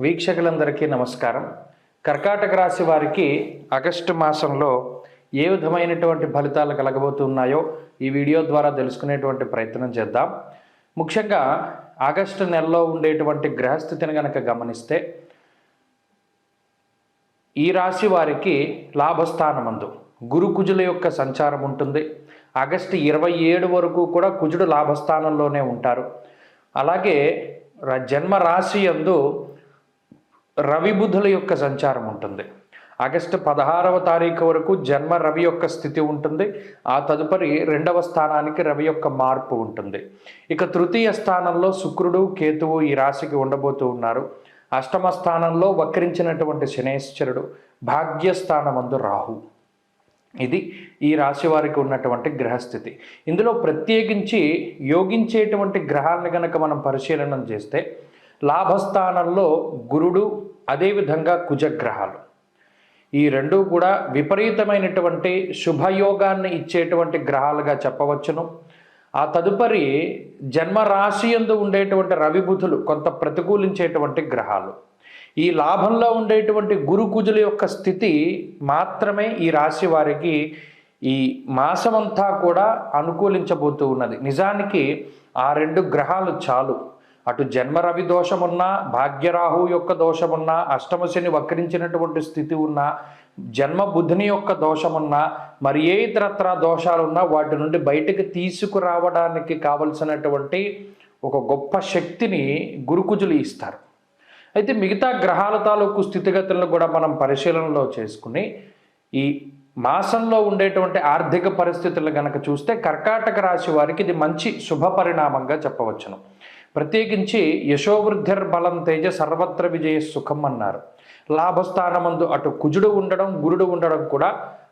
వీక్షకులందరికీ నమస్కారం. కర్కాటక రాశి వారికి ఆగస్టు మాసంలో ఏ విధమైనటువంటి ఫలితాలు కలగబోతున్నాయో ఈ వీడియో ద్వారా తెలుసుకునేటువంటి ప్రయత్నం చేద్దాం. ముఖ్యంగా ఆగస్టు నెలలో ఉండేటువంటి గ్రహస్థితిని కనుక గమనిస్తే ఈ రాశి వారికి లాభస్థానమందు. గురు కుజుల యొక్క సంచారం ఉంటుంది. ఆగస్టు ఇరవై ఏడు వరకు కూడా కుజుడు లాభస్థానంలోనే ఉంటారు. అలాగే జన్మ రాశి యందు రవి బుధుల యొక్క సంచారం ఉంటుంది. ఆగస్టు పదహారవ తారీఖు వరకు జన్మ రవి యొక్క స్థితి ఉంటుంది. ఆ తదుపరి రెండవ స్థానానికి రవి యొక్క మార్పు ఉంటుంది. ఇక తృతీయ స్థానంలో శుక్రుడు కేతువు ఈ రాశికి ఉండబోతూ ఉన్నారు. అష్టమ స్థానంలో వక్రించినటువంటి శనేశ్వరుడు భాగ్యస్థానమందు రాహు. ఇది ఈ రాశి వారికి ఉన్నటువంటి గ్రహస్థితి. ఇందులో ప్రత్యేకించి యోగించేటువంటి గ్రహాలను గనక మనం పరిశీలనం చేస్తే లాభస్థానంలో గురుడు అదేవిధంగా కుజగ్రహాలు. ఈ రెండు కూడా విపరీతమైనటువంటి శుభయోగాన్ని ఇచ్చేటువంటి గ్రహాలుగా చెప్పవచ్చును. ఆ తదుపరి జన్మరాశి యందు ఉండేటువంటి రవిబుధులు కొంత ప్రతికూలించేటువంటి గ్రహాలు. ఈ లాభంలో ఉండేటువంటి గురు కుజుల యొక్క స్థితి మాత్రమే ఈ రాశి వారికి ఈ మాసమంతా కూడా అనుకూలించబోతూ ఉన్నది. నిజానికి ఆ రెండు గ్రహాలు చాలు. అటు జన్మ రవి దోషమున్నా భాగ్యరాహు యొక్క దోషమున్నా అష్టమశని వక్రించినటువంటి స్థితి ఉన్నా జన్మ బుధుని యొక్క దోషమున్నా మరి ఏ ఇతరత్ర దోషాలున్నా వాటి నుండి బయటకు తీసుకురావడానికి కావలసినటువంటి ఒక గొప్ప శక్తిని గురుకుజులు ఇస్తారు. అయితే మిగతా గ్రహాల తాలూకు స్థితిగతులను కూడా మనం పరిశీలనలో చేసుకుని ఈ మాసంలో ఉండేటువంటి ఆర్థిక పరిస్థితులు కనుక చూస్తే కర్కాటక రాశి వారికి ఇది మంచి శుభ పరిణామంగా చెప్పవచ్చును. ప్రత్యేకించి యశోవృద్ధిర్ బలం తేజ సర్వత్ర విజయ సుఖం అన్నారు. లాభస్థానమందు అటు కుజుడు ఉండడం గురుడు ఉండడం కూడా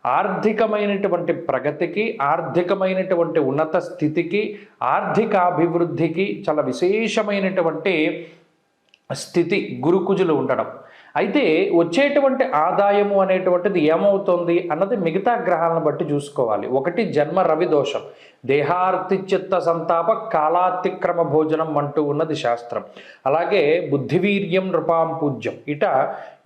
ఆర్థికమైనటువంటి ప్రగతికి ఆర్థికమైనటువంటి ఉన్నత స్థితికి ఆర్థిక అభివృద్ధికి చాలా విశేషమైనటువంటి స్థితి గురుకుజులు ఉండడం. అయితే వచ్చేటువంటి ఆదాయము అనేటువంటిది ఏమవుతుంది అన్నది మిగతా గ్రహాలను బట్టి చూసుకోవాలి. ఒకటి జన్మ రవి దోషం. దేహార్తిచిత్త సంతాప కాలాతిక్రమ భోజనం అంటూ ఉన్నది శాస్త్రం. అలాగే బుద్ధివీర్యం నృపాం పూజ్యం. ఇట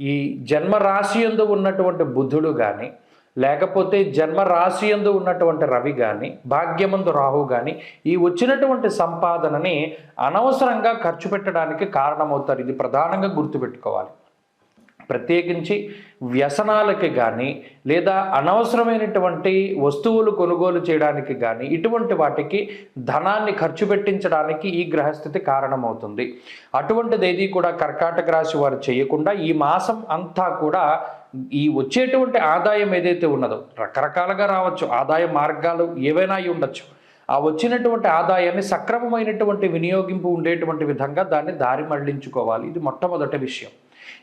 ఈ జన్మ రాశి యందు ఉన్నటువంటి బుధుడు కానీ లేకపోతే జన్మ రాశి యందు ఉన్నటువంటి రవి కానీ భాగ్యమందు రాహు కానీ ఈ వచ్చినటువంటి సంపాదనని అనవసరంగా ఖర్చు పెట్టడానికి కారణమవుతారు. ఇది ప్రధానంగా గుర్తుపెట్టుకోవాలి. ప్రత్యేకించి వ్యసనాలకి కానీ లేదా అనవసరమైనటువంటి వస్తువులు కొనుగోలు చేయడానికి కానీ ఇటువంటి వాటికి ధనాన్ని ఖర్చు పెట్టించడానికి ఈ గ్రహస్థితి కారణమవుతుంది. అటువంటిది ఏది కూడా కర్కాటక రాశి వారు చేయకుండా ఈ మాసం అంతా కూడా ఈ వచ్చేటువంటి ఆదాయం ఏదైతే ఉన్నదో రకరకాలుగా రావచ్చు ఆదాయ మార్గాలు ఏవైనా అయి ఉండొచ్చు. ఆ వచ్చినటువంటి ఆదాయాన్ని సక్రమమైనటువంటి వినియోగింపు ఉండేటువంటి విధంగా దాన్ని దారి మళ్ళించుకోవాలి. ఇది మొట్టమొదటి విషయం.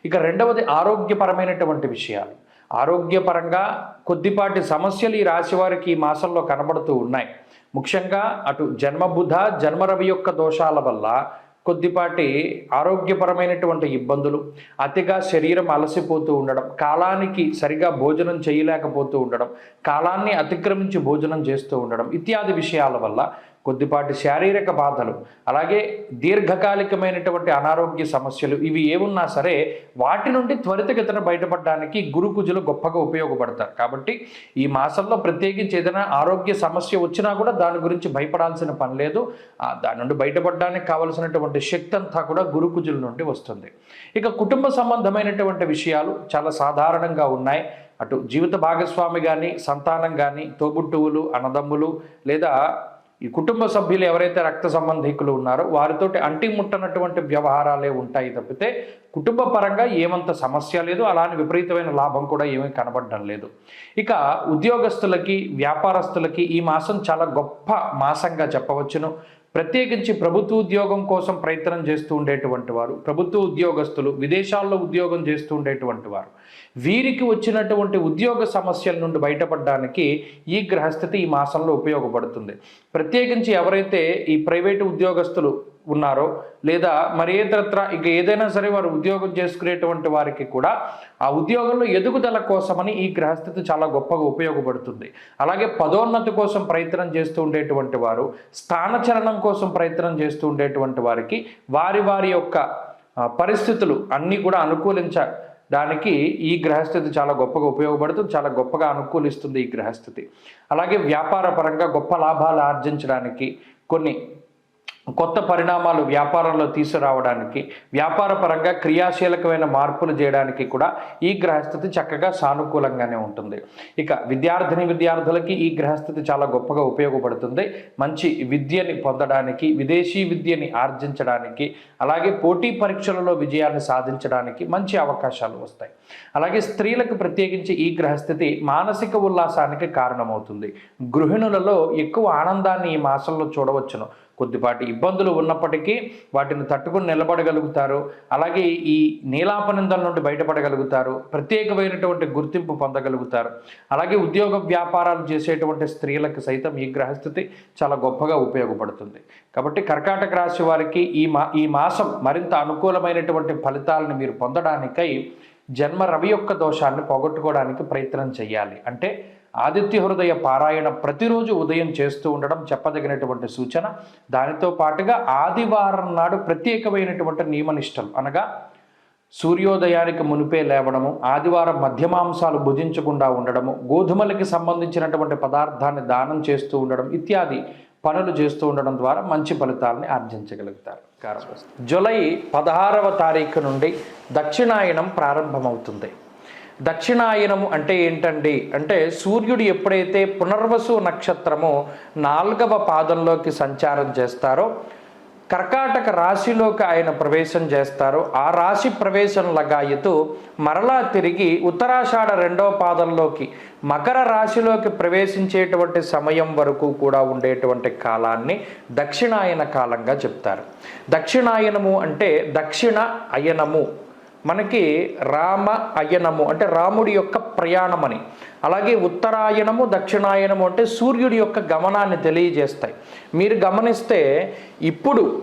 ఇక రెండవది ఆరోగ్యపరమైనటువంటి విషయాలు. ఆరోగ్యపరంగా కొద్దిపాటి సమస్యలు ఈ రాశివారికి ఈ మాసంలో కనబడుతూ ఉన్నాయి. ముఖ్యంగా అటు జన్మబుధ జన్మరవి యొక్క దోషాల వల్ల కొద్దిపాటి ఆరోగ్యపరమైనటువంటి ఇబ్బందులు అతిగా శరీరం అలసిపోతూ ఉండడం కాలానికి సరిగా భోజనం చేయలేకపోతూ ఉండడం కాలాన్ని అతిక్రమించి భోజనం చేస్తూ ఉండడం ఇత్యాది విషయాల వల్ల కొద్దిపాటి శారీరక బాధలు అలాగే దీర్ఘకాలికమైనటువంటి అనారోగ్య సమస్యలు ఇవి ఏమున్నా సరే వాటి నుండి త్వరితగతిన బయటపడడానికి గురు కుజులు గొప్పగా ఉపయోగపడతారు. కాబట్టి ఈ మాసంలో ప్రత్యేకించి ఏదైనా ఆరోగ్య సమస్య వచ్చినా కూడా దాని గురించి భయపడాల్సిన పని లేదు. దాని నుండి బయటపడడానికి కావలసినటువంటి శక్తి అంతా కూడా గురు కుజుల నుండి వస్తుంది. ఇక కుటుంబ సంబంధమైనటువంటి విషయాలు చాలా సాధారణంగా ఉన్నాయి. అటు జీవిత భాగస్వామి కానీ సంతానం కానీ తోబుట్టువులు అన్నదమ్ములు లేదా ఈ కుటుంబ సభ్యులు ఎవరైతే రక్త సంబంధికులు ఉన్నారో వారితోటి అంటి ముట్టనటువంటి వ్యవహారాలే ఉంటాయి తప్పితే కుటుంబ పరంగా ఏమంత సమస్య లేదు అలానే విపరీతమైన లాభం కూడా ఏమీ కనబడడం లేదు. ఇక ఉద్యోగస్తులకి వ్యాపారస్తులకి ఈ మాసం చాలా గొప్ప మాసంగా చెప్పవచ్చును. ప్రత్యేకించి ప్రభుత్వ ఉద్యోగం కోసం ప్రయత్నం చేస్తూ ఉండేటువంటి వారు ప్రభుత్వ ఉద్యోగస్తులు విదేశాల్లో ఉద్యోగం చేస్తూ ఉండేటువంటి వారు వీరికి వచ్చినటువంటి ఉద్యోగ సమస్యల నుండి బయటపడడానికి ఈ గ్రహస్థితి ఈ మాసంలో ఉపయోగపడుతుంది. ప్రత్యేకించి ఎవరైతే ఈ ప్రైవేటు ఉద్యోగస్తులు ఉన్నారో లేదా మరి ఏదత్ర ఇక ఏదైనా సరే వారు ఉద్యోగం చేసుకునేటువంటి వారికి కూడా ఆ ఉద్యోగంలో ఎదుగుదల కోసమని ఈ గ్రహస్థితి చాలా గొప్పగా ఉపయోగపడుతుంది. అలాగే పదోన్నతి కోసం ప్రయత్నం చేస్తూ ఉండేటువంటి వారు స్థానచలనం కోసం ప్రయత్నం చేస్తూ ఉండేటువంటి వారికి వారి వారి యొక్క పరిస్థితులు అన్నీ కూడా అనుకూలించడానికి ఈ గ్రహస్థితి చాలా గొప్పగా ఉపయోగపడుతుంది చాలా గొప్పగా అనుకూలిస్తుంది ఈ గ్రహస్థితి అలాగే వ్యాపార పరంగా గొప్ప లాభాలు ఆర్జించడానికి కొన్ని కొత్త పరిణామాలు వ్యాపారంలో తీసుకురావడానికి వ్యాపార పరంగా క్రియాశీలకమైన మార్పులు చేయడానికి కూడా ఈ గ్రహస్థితి చక్కగా సానుకూలంగానే ఉంటుంది. ఇక విద్యార్థిని విద్యార్థులకి ఈ గ్రహస్థితి చాలా గొప్పగా ఉపయోగపడుతుంది. మంచి విద్యని పొందడానికి విదేశీ విద్యని ఆర్జించడానికి అలాగే పోటీ పరీక్షలలో విజయాన్ని సాధించడానికి మంచి అవకాశాలు వస్తాయి. అలాగే స్త్రీలకు ప్రత్యేకించి ఈ గ్రహస్థితి మానసిక ఉల్లాసానికి కారణమవుతుంది. గృహిణులలో ఎక్కువ ఆనందాన్ని ఈ మాసంలో చూడవచ్చును. కొద్దిపాటి ఇబ్బందులు ఉన్నప్పటికీ వాటిని తట్టుకుని నిలబడగలుగుతారు. అలాగే ఈ నీలాపనిందల నుండి బయటపడగలుగుతారు. ప్రత్యేకమైనటువంటి గుర్తింపు పొందగలుగుతారు. అలాగే ఉద్యోగ వ్యాపారాలు చేసేటువంటి స్త్రీలకు సైతం ఈ గ్రహస్థితి చాలా గొప్పగా ఉపయోగపడుతుంది. కాబట్టి కర్కాటక రాశి వారికి ఈ మా ఈ మాసం మరింత అనుకూలమైనటువంటి ఫలితాలను మీరు పొందడానికై జన్మ రవి యొక్క దోషాన్ని పోగొట్టుకోవడానికి ప్రయత్నం చేయాలి. అంటే ఆదిత్య హృదయ పారాయణ ప్రతిరోజు ఉదయం చేస్తూ ఉండడం చెప్పదగినటువంటి సూచన. దానితో పాటుగా ఆదివారం నాడు ప్రత్యేకమైనటువంటి నియమనిష్టలు అనగా సూర్యోదయానికి మునిపే లేవడము ఆదివారం మధ్యమాంసాలు భుజించకుండా ఉండడము గోధుమలకి సంబంధించినటువంటి పదార్థాన్ని దానం చేస్తూ ఉండడం ఇత్యాది పనులు చేస్తూ ఉండడం ద్వారా మంచి ఫలితాలని ఆర్జించగలుగుతారు. కారణం పదహారవ తారీఖు నుండి దక్షిణాయనం ప్రారంభమవుతుంది. దక్షిణాయనము అంటే ఏంటండి? అంటే సూర్యుడు ఎప్పుడైతే పునర్వసు నక్షత్రము నాలుగవ పాదంలోకి సంచారం చేస్తారో కర్కాటక రాశిలోకి ఆయన ప్రవేశం చేస్తారు ఆ రాశి ప్రవేశం లగాయతూ మరలా తిరిగి ఉత్తరాషాఢ రెండవ పాదంలోకి మకర రాశిలోకి ప్రవేశించేటువంటి సమయం వరకు కూడా ఉండేటువంటి కాలాన్ని దక్షిణాయన కాలంగా చెప్తారు. దక్షిణాయనము అంటే దక్షిణ అయనము. మనకి రామ అయనము అంటే రాముడి యొక్క ప్రయాణమని. అలాగే ఉత్తరాయణము దక్షిణాయనము అంటే సూర్యుడి యొక్క గమనాన్ని తెలియజేస్తాయి. మీరు గమనిస్తే ఇప్పుడు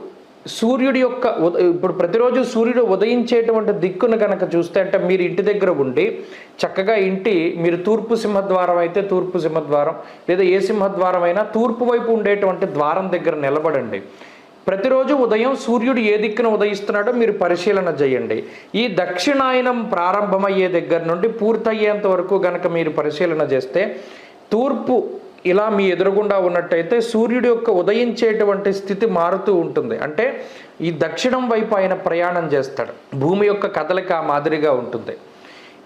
సూర్యుడి యొక్క ఇప్పుడు ప్రతిరోజు సూర్యుడు ఉదయించేటువంటి దిక్కును కనుక చూస్తే అంటే మీరు ఇంటి దగ్గర ఉండి చక్కగా ఇంటి మీరు తూర్పు సింహద్వారం అయితే తూర్పు సింహద్వారం లేదా ఏ సింహద్వారం అయినా తూర్పు వైపు ఉండేటువంటి ద్వారం దగ్గర నిలబడండి. ప్రతిరోజు ఉదయం సూర్యుడు ఏ దిక్కున ఉదయిస్తున్నాడో మీరు పరిశీలన చేయండి. ఈ దక్షిణాయనం ప్రారంభమయ్యే దగ్గర నుండి పూర్తయ్యేంత వరకు కనుక మీరు పరిశీలన చేస్తే తూర్పు ఇలా మీ ఎదురుగుండా ఉన్నట్టయితే సూర్యుడు యొక్క ఉదయించేటువంటి స్థితి మారుతూ ఉంటుంది. అంటే ఈ దక్షిణం వైపు ఆయన ప్రయాణం చేస్తాడు. భూమి యొక్క కదలిక ఆ మాదిరిగా ఉంటుంది.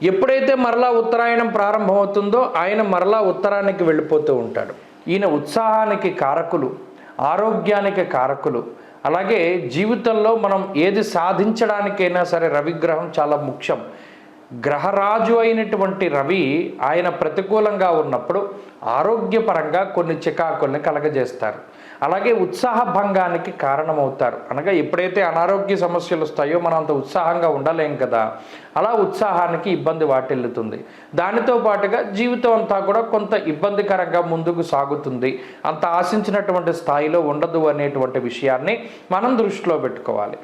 ఎప్పుడైతే మరలా ఉత్తరాయణం ప్రారంభమవుతుందో ఆయన మరలా ఉత్తరానికి వెళ్ళిపోతూ ఉంటాడు. ఈయన ఉత్సాహానికి కారకులు ఆరోగ్యానికి కారకులు. అలాగే జీవితంలో మనం ఏది సాధించడానికైనా సరే రవిగ్రహం చాలా ముఖ్యం. గ్రహరాజు అయినటువంటి రవి ఆయన ప్రతికూలంగా ఉన్నప్పుడు ఆరోగ్యపరంగా కొన్ని చికాకుల్ని కలగజేస్తారు. అలాగే ఉత్సాహ భంగానికి కారణమవుతారు. అనగా ఎప్పుడైతే అనారోగ్య సమస్యలు వస్తాయో మనం అంత ఉత్సాహంగా ఉండలేం కదా. అలా ఉత్సాహానికి ఇబ్బంది వాటిల్లుతుంది. దానితో పాటుగా జీవితం అంతా కూడా కొంత ఇబ్బందికరంగా ముందుకు సాగుతుంది. అంత ఆశించినటువంటి స్థాయిలో ఉండదు అనేటువంటి విషయాన్ని మనం దృష్టిలో పెట్టుకోవాలి.